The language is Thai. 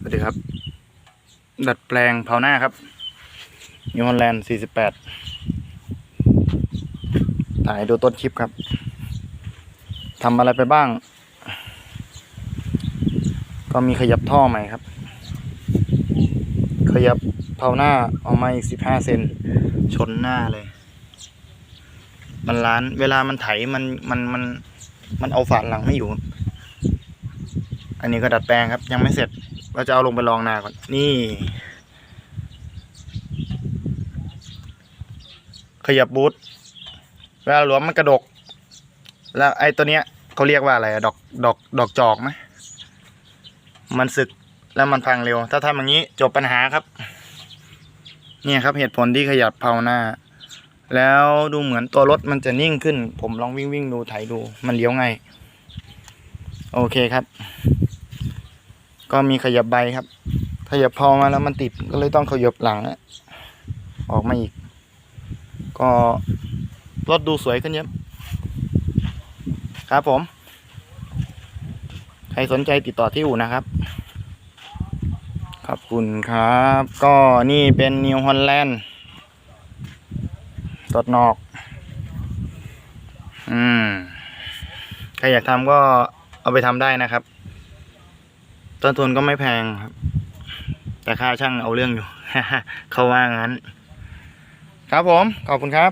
สวัสดีครับ ดัดแปลงเผาหน้าครับนิวฮอลแลนด์48 ถ่ายดูต้นคลิปครับทำอะไรไปบ้าง ก็มีขยับท่อใหม่ครับ ขยับเผาหน้าออกมาอีก 15 เซนชนหน้าเลย มันล้าน เวลามันไถมันมันมันมันเอาฝาหลังไม่อยู่ อันนี้ก็ดัดแปลงครับ ยังไม่เสร็จ เราจะเอาลงไปลองนาก่อน นี่ ขยับบูทเวลาหลวมมันกระดก แล้วไอ้ตัวเนี้ยเขาเรียกว่าอะไรดอกดอกดอกจอกไหมมันสึกแล้วมันพังเร็ว ถ้าทำอย่างนี้จบปัญหาครับ เนี่ยครับเหตุผลที่ขยับเผาหน้า แล้วดูเหมือนตัวรถมันจะนิ่งขึ้น ผมลองวิ่งวิ่งดูไถดู มันเลี้ยวง่าย โอเคครับ ก็มีขยับใบครับ ขยับพอมาแล้วมันติดก็เลยต้องขยับหลังอะออกมาอีก ก็รถดูสวยขึ้นเยอะครับผม ใครสนใจติดต่อที่อู่นะครับ ขอบคุณครับ ก็นี่เป็นนิวฮอลแลนด์ตดนอก อืม ใครอยากทำก็เอาไปทำได้นะครับ ต้นทุนก็ไม่แพงครับ แต่ค่าช่างเอาเรื่องอยู่ เขาว่างั้น ครับผม ขอบคุณครับ